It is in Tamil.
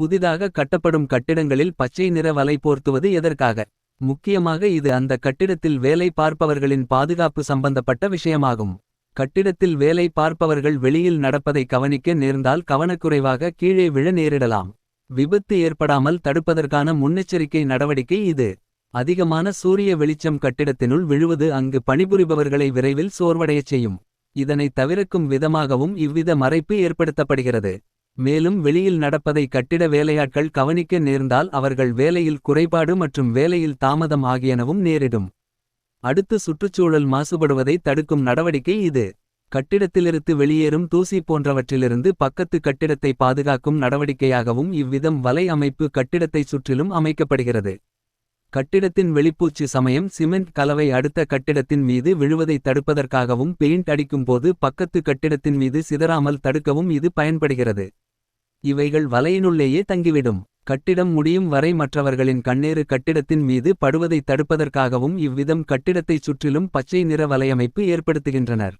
புதிதாக கட்டப்படும் கட்டிடங்களில் பச்சை நிற வலை போர்த்துவது எதற்காக? முக்கியமாக இது அந்த கட்டிடத்தில் வேலை பார்ப்பவர்களின் பாதுகாப்பு சம்பந்தப்பட்ட விஷயமாகும். கட்டிடத்தில் வேலை பார்ப்பவர்கள் வெளியில் நடப்பதை கவனிக்க நேர்ந்தால் கவனக்குறைவாக கீழே விழ நேரிடலாம். விபத்து ஏற்படாமல் தடுப்பதற்கான முன்னெச்சரிக்கை நடவடிக்கை இது. அதிகமான சூரிய வெளிச்சம் கட்டிடத்தினுள் விழுவது அங்கு பணிபுரிபவர்களை விரைவில் சோர்வடையச் செய்யும். இதனை தவிர்க்கும் விதமாகவும் இவ்வித மறைப்பு ஏற்படுத்தப்படுகிறது. மேலும் வெளியில் நடப்பதை கட்டிட வேலையாட்கள் கவனிக்க நேர்ந்தால் அவர்கள் வேலையில் குறைபாடு மற்றும் வேலையில் தாமதம் ஆகியனவும் நேரிடும். அடுத்து சுற்றுச்சூழல் மாசுபடுவதை தடுக்கும் நடவடிக்கை இது. கட்டிடத்திலிருந்து வெளியேறும் தூசி போன்றவற்றிலிருந்து பக்கத்து கட்டிடத்தை பாதுகாக்கும் நடவடிக்கையாகவும் இவ்விதம் வலை அமைப்பு கட்டிடத்தைச் சுற்றிலும் அமைக்கப்படுகிறது. கட்டிடத்தின் வெளிப்பூச்சு சமயம் சிமெண்ட் கலவை அடுத்த கட்டிடத்தின் மீது விழுவதை தடுப்பதற்காகவும் பெயிண்ட் அடிக்கும்போது பக்கத்து கட்டிடத்தின் மீது சிதறாமல் தடுக்கவும் இது பயன்படுகிறது. இவைகள் வலையினுள்ளேயே தங்கிவிடும். கட்டிடம் முடியும் வரை மற்றவர்களின் கண்ணேறு கட்டிடத்தின் மீது படுவதை தடுப்பதற்காகவும் இவ்விதம் கட்டிடத்தைச் சுற்றிலும் பச்சை நிற வலையமைப்பு ஏற்படுத்துகின்றனர்.